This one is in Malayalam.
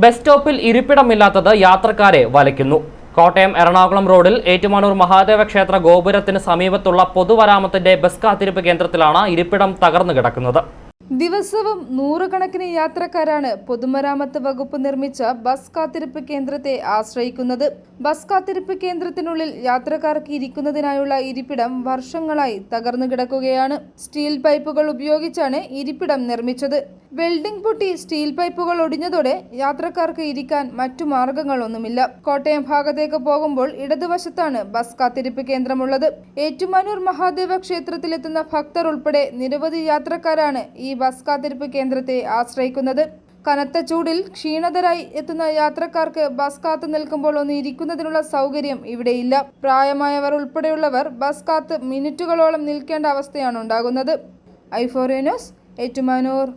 ബസ് സ്റ്റോപ്പിൽ ഇരിപ്പിടമില്ലാത്തത് യാത്രക്കാരെ വലയ്ക്കുന്നു. കോട്ടയം എറണാകുളം റോഡിൽ ഏറ്റുമാനൂർ മഹാദേവ ക്ഷേത്ര ഗോപുരത്തിന് സമീപത്തുള്ള പൊതുവരാമത്തിന്റെ ബസ് കാത്തിരിപ്പ് കേന്ദ്രത്തിലാണ് ഇരിപ്പിടം തകർന്നു കിടക്കുന്നത്. ദിവസവും നൂറുകണക്കിന് യാത്രക്കാരാണ് പൊതുമരാമത്ത് വകുപ്പ് നിർമ്മിച്ച ബസ് കാത്തിരിപ്പ് കേന്ദ്രത്തെ ആശ്രയിക്കുന്നത്. ബസ് കാത്തിരിപ്പ് കേന്ദ്രത്തിനുള്ളിൽ യാത്രക്കാർക്ക് ഇരിക്കുന്നതിനായുള്ള ഇരിപ്പിടം വർഷങ്ങളായി തകർന്നു കിടക്കുകയാണ്. സ്റ്റീൽ പൈപ്പുകൾ ഉപയോഗിച്ചാണ് ഇരിപ്പിടം നിർമ്മിച്ചത്. വെൽഡിംഗ് പൊട്ടി സ്റ്റീൽ പൈപ്പുകൾ ഒടിഞ്ഞതോടെ യാത്രക്കാർക്ക് ഇരിക്കാൻ മറ്റു മാർഗങ്ങളൊന്നുമില്ല. കോട്ടയം ഭാഗത്തേക്ക് പോകുമ്പോൾ ഇടതുവശത്താണ് ബസ് കാത്തിരിപ്പ് കേന്ദ്രമുള്ളത്. ഏറ്റുമാനൂർ മഹാദേവ ക്ഷേത്രത്തിലെത്തുന്ന ഭക്തർ ഉൾപ്പെടെ നിരവധി യാത്രക്കാരാണ് ഈ ബസ് കാത്തിരിപ്പ് കേന്ദ്രത്തെ ആശ്രയിക്കുന്നത്. കനത്ത ചൂടിൽ ക്ഷീണതരായി എത്തുന്ന യാത്രക്കാർക്ക് ബസ് കാത്തു നിൽക്കുമ്പോൾ ഒന്ന് ഇരിക്കുന്നതിനുള്ള സൗകര്യം ഇവിടെയില്ല. പ്രായമായവർ ഉൾപ്പെടെയുള്ളവർ ബസ് കാത്ത് മിനിറ്റുകളോളം നിൽക്കേണ്ട അവസ്ഥയാണ് ഉണ്ടാകുന്നത്. ഐഫോറിയനോസ് ഏറ്റുമാനൂർ.